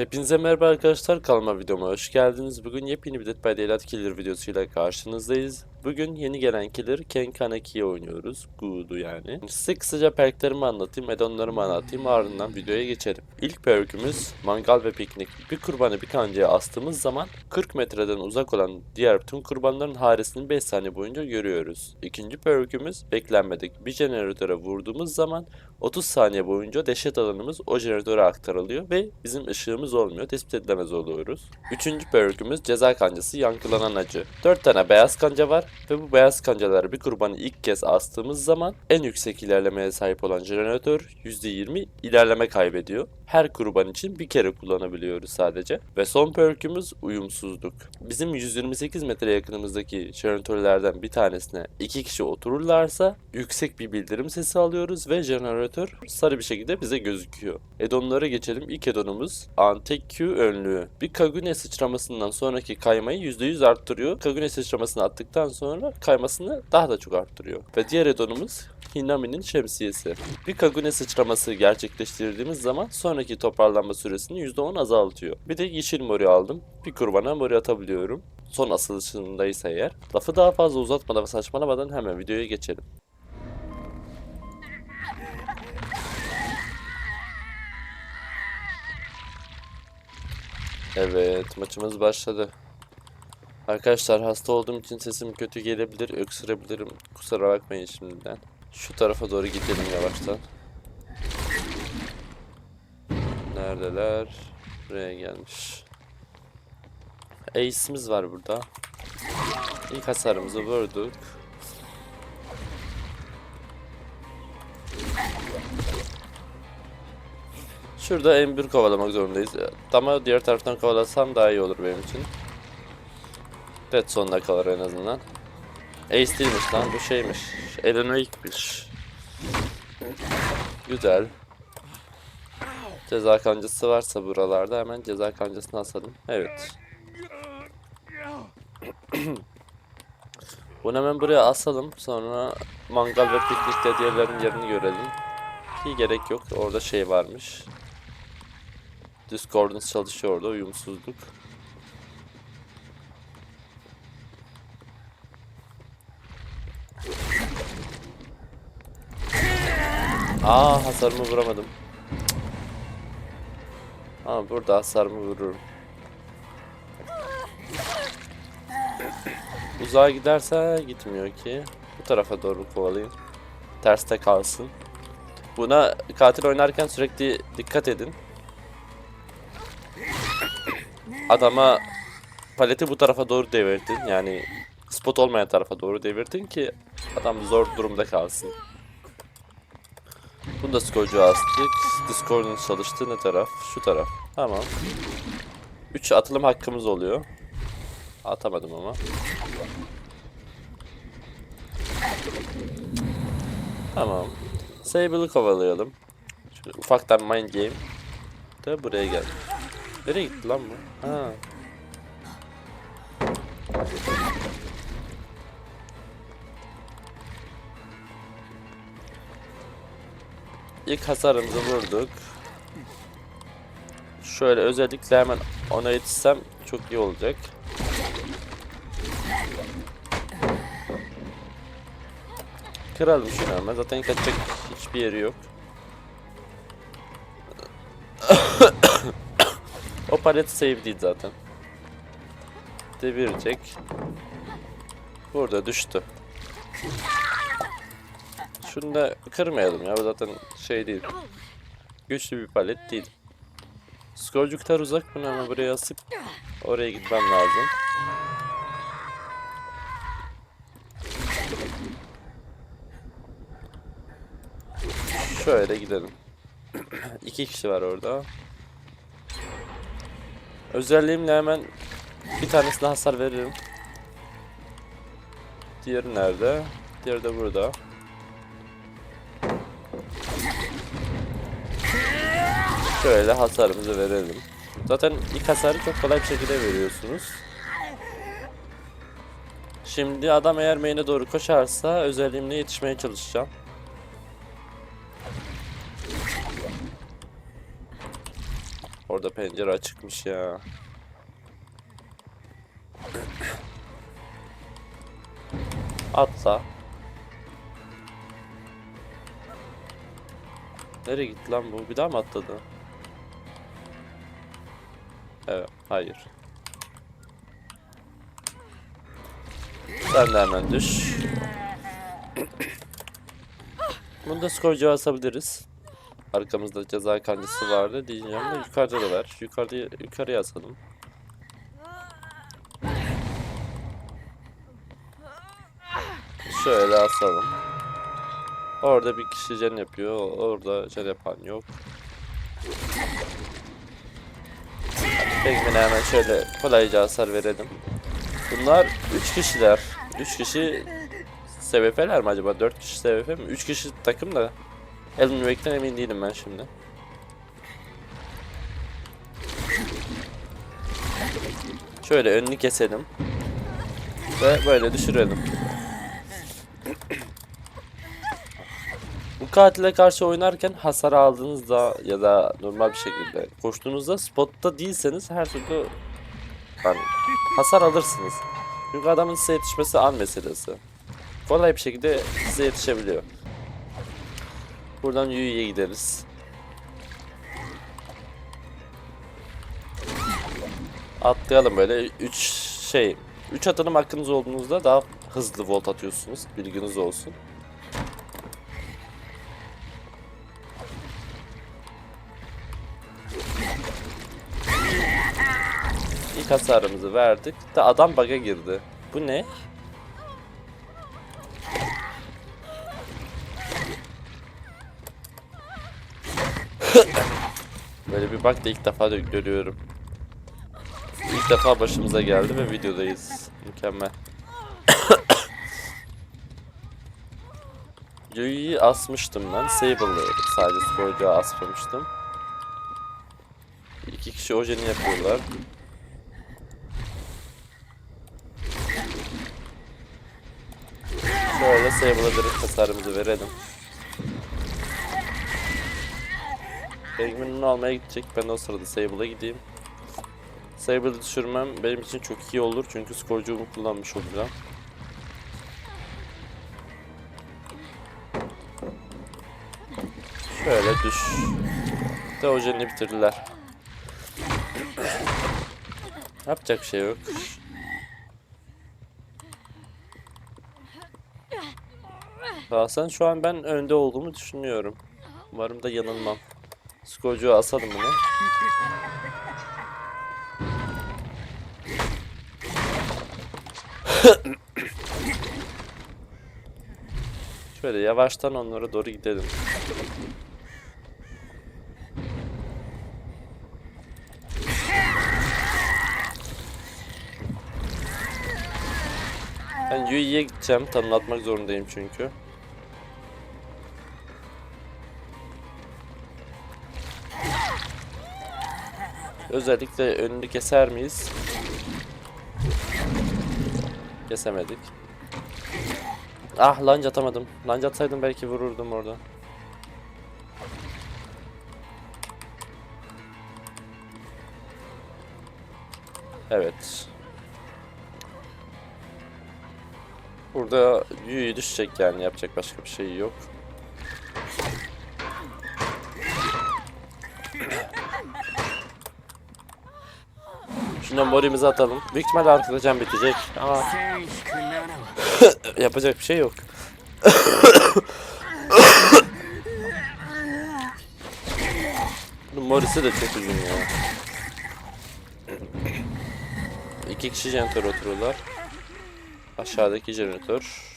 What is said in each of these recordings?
Hepinize merhaba arkadaşlar kanalıma videoma hoş geldiniz. Bugün yepyeni bir Dead by Daylight Killer videosuyla karşınızdayız. Bugün yeni gelen killer Ken Kaneki'yi oynuyoruz. Good'u yani. Size kısaca perklerimi anlatayım, addonlarımı anlatayım ardından videoya geçelim. İlk perkümüz mangal ve piknik. Bir kurbanı bir kancaya astığımız zaman 40 metreden uzak olan diğer tüm kurbanların haresini 5 saniye boyunca görüyoruz. İkinci perkümüz beklenmedik. Bir jeneratöre vurduğumuz zaman 30 saniye boyunca dehşet alanımız o jeneratöre aktarılıyor ve bizim ışığımız olmuyor. Tespit edilemez oluyoruz. Üçüncü perkümüz ceza kancası yankılanan acı. 4 tane beyaz kanca var ve bu beyaz kancaları bir kurbanı ilk kez astığımız zaman en yüksek ilerlemeye sahip olan jeneratör %20 ilerleme kaybediyor. Her kurban için bir kere kullanabiliyoruz sadece. Ve son perkümüz uyumsuzluk. Bizim 128 metre yakınımızdaki jeneratörlerden bir tanesine iki kişi otururlarsa yüksek bir bildirim sesi alıyoruz ve jeneratör sarı bir şekilde bize gözüküyor. Edonlara geçelim. İlk edonumuz Antek Q önlüğü. Bir Kagune sıçramasından sonraki kaymayı %100 arttırıyor. Kagune sıçramasını attıktan sonra kaymasını daha da çok arttırıyor. Ve diğer edonumuz Hinami'nin şemsiyesi. Bir Kagune sıçraması gerçekleştirdiğimiz zaman sonraki toparlanma süresini %10 azaltıyor. Bir de yeşil mori aldım. Bir kurbana mori atabiliyorum. Son asılışındaysa eğer. Lafı daha fazla uzatmadan ve saçmalamadan hemen videoya geçelim. Evet maçımız başladı. Arkadaşlar hasta olduğum için sesim kötü gelebilir, öksürebilirim. Kusura bakmayın şimdiden. Şu tarafa doğru gidelim yavaştan. Neredeler? Buraya gelmiş. Ace'imiz var burada. İlk hasarımızı vurduk. Şurada M1 kovalamak zorundayız. Ama diğer taraftan kovalasam daha iyi olur benim için. Dead sonuna kalır en azından. Ace değilmiş lan bu şeymiş. Elenaik'miş. Güzel. Ceza kancası varsa buralarda hemen ceza kancasını asalım. Evet. Bunu hemen buraya asalım. Sonra mangal ve piknikte diğerlerinin yerini görelim. Ki gerek yok. Orada şey varmış. Discordance çalışıyor orada. Uyumsuzluk. Aa hasarımı vuramadım. Ama burada hasarımı vururum. Uzağa giderse gitmiyor ki. Bu tarafa doğru kovalayayım. Terste kalsın. Buna katil oynarken sürekli dikkat edin. Adama paleti bu tarafa doğru devirdin. Yani spot olmayan tarafa doğru devirdin ki adam zor durumda kalsın. Bunu da skorcu astık. Discord'un çalıştığı ne taraf? Şu taraf. Tamam. 3 atılım hakkımız oluyor. Atamadım ama. Tamam. Sable'ı kovalayalım. Şöyle ufaktan mind game. De buraya gel. Nereye gitti lan bu? Ha. İlk hasarımızı vurduk. Şöyle özellikle hemen ona yetişsem çok iyi olacak. Kıralım şunu hemen. Zaten kaçacak hiçbir yeri yok. o palet save değil zaten. Devirecek. Burada düştü. Şunu da kırmayalım ya. Bu zaten şey değil. Güçlü bir palet değil. Skorcuklar uzak bunu ama buraya asıp oraya gitmem lazım. Şöyle gidelim. İki kişi var orada. Özelliğimle hemen bir tanesine hasar veririm. Diğeri nerede? Diğeri de burada. Şöyle hasarımızı verelim. Zaten ilk hasarı çok kolay bir şekilde veriyorsunuz. Şimdi adam eğer main'e doğru koşarsa özelliğimle yetişmeye çalışacağım. Orada pencere açıkmış ya. Atla. Nereye gitti lan bu? Bir daha mı atladı? Evet, hayır. Sen de hemen düş. Bunda skorcu asabiliriz. Arkamızda ceza kancası vardı diyeceğim de yukarıda da var. Yukarıda yukarıya asalım. Şöyle asalım. Orada bir kişi can yapıyor. Orada can yapan yok. Pekmine hemen şöyle kolayca hasar verelim. Bunlar 3 kişiler. 3 kişi SVF'ler mi acaba? 4 kişi SVF mi? 3 kişi takım da Alan Wake'den emin değilim ben şimdi. Şöyle önünü keselim. Ve böyle düşürelim. Bu katile karşı oynarken hasar aldığınızda ya da normal bir şekilde koştuğunuzda spotta değilseniz her türlü yani hasar alırsınız. Çünkü adamın size yetişmesi an meselesi. Kolay bir şekilde size yetişebiliyor. Buradan Yui'ye gideriz. Atlayalım böyle 3 şey 3 atılım hakkınız olduğunuzda daha hızlı volt atıyorsunuz. Bilginiz olsun. İlk hasarımızı verdik. De adam bug'a girdi. Bu ne? Böyle bir bug da ilk defa da görüyorum. İlk defa başımıza geldi ve videodayız. Mükemmel. Yui'yi asmıştım ben. Sable'ı sadece sporcuya asmamıştım. İki kişi ojeni yapıyorlar. Sable'a direkt hasarımızı verelim. Penguin'ini almaya gidecek. Ben de o sırada Sable'a gideyim. Sable'ı düşürmem benim için çok iyi olur. Çünkü skorcuğumu kullanmış olacağım. Şöyle düş. De ojenini bitirdiler. Yapacak şey yok. Şahsen şu an ben önde olduğumu düşünüyorum. Umarım da yanılmam. Skorcuğa asalım bunu. Şöyle yavaştan onlara doğru gidelim. Ben Yui'ye gideceğim. Tanımlatmak zorundayım çünkü. Özellikle önünü keser miyiz? Kesemedik. Ah lanç atamadım. Lanç atsaydım belki vururdum orada. Evet. Burada Yu'yu düşecek yani yapacak başka bir şey yok. Şundan morimizi atalım. Büyük ihtimalle arkada can bitecek ama yapacak bir şey yok. Bunun morisi de çok uzun ya. İki kişi jeneratör oturuyorlar. Aşağıdaki jeneratör.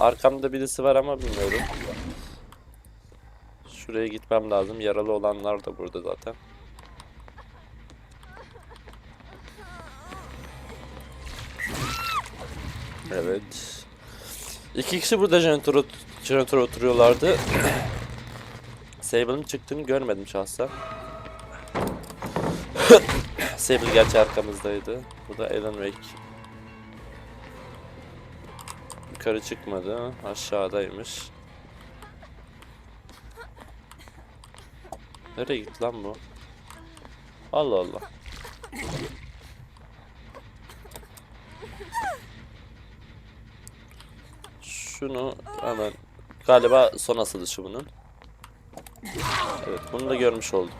Arkamda birisi var ama bilmiyorum. Şuraya gitmem lazım. Yaralı olanlar da burada zaten. Evet. İki kişi burada jeneratör, ot- jeneratör oturuyorlardı. Sable'ın çıktığını görmedim şahsen. Sable gerçi arkamızdaydı. Bu da Alan Wake. Yukarı çıkmadı. Aşağıdaymış. Nereye gitti lan bu? Allah Allah. Şunu hemen galiba son asılışı bunun. Evet bunu da görmüş olduk.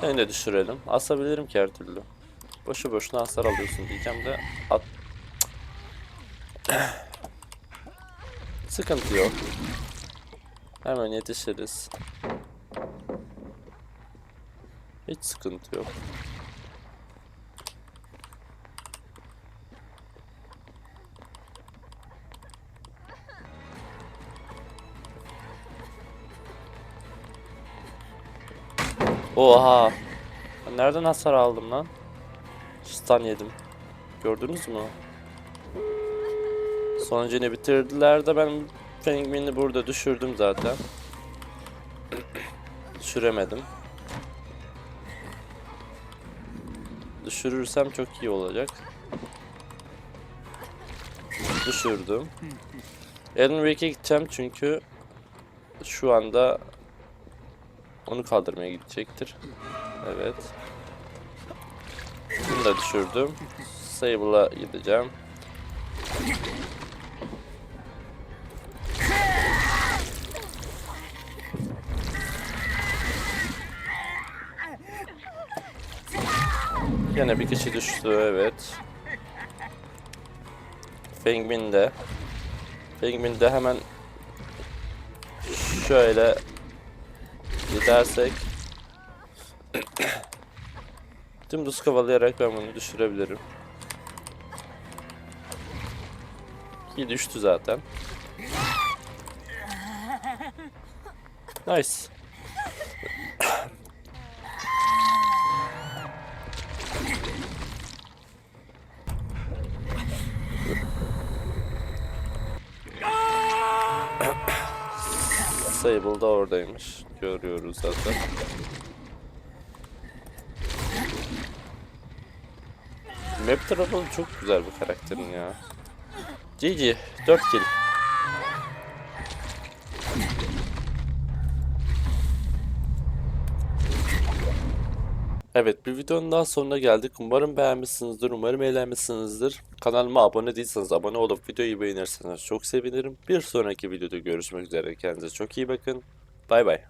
Seni de düşürelim. Asabilirim ki her türlü. Boşu boşuna hasar alıyorsun diyeceğim de at. Sıkıntı yok. Hemen yetişiriz. Hiç sıkıntı yok. Oha! Nereden hasar aldım lan? Stun yedim. Gördünüz mü? Sonucunu bitirdiler de ben Penguin'i burada düşürdüm zaten. Düşüremedim. Düşürürsem çok iyi olacak. Düşürdüm. Wake'e gideceğim çünkü şu anda onu kaldırmaya gidecektir. Evet. Bunu da düşürdüm. Sable'a gideceğim. Yine bir kişi düştü evet. Penguin de. Penguin de hemen şöyle gidersek dümdüz kovalayarak ben bunu düşürebilirim. İyi düştü zaten. Nice. Sable da oradaymış. Görüyoruz zaten. Map Trouble çok güzel bir karakterin ya. GG 4 kill. Evet bir videonun daha sonuna geldik. Umarım beğenmişsinizdir. Umarım eğlenmişsinizdir. Kanalıma abone değilseniz abone olup videoyu beğenirseniz çok sevinirim. Bir sonraki videoda görüşmek üzere. Kendinize çok iyi bakın. Bay bay.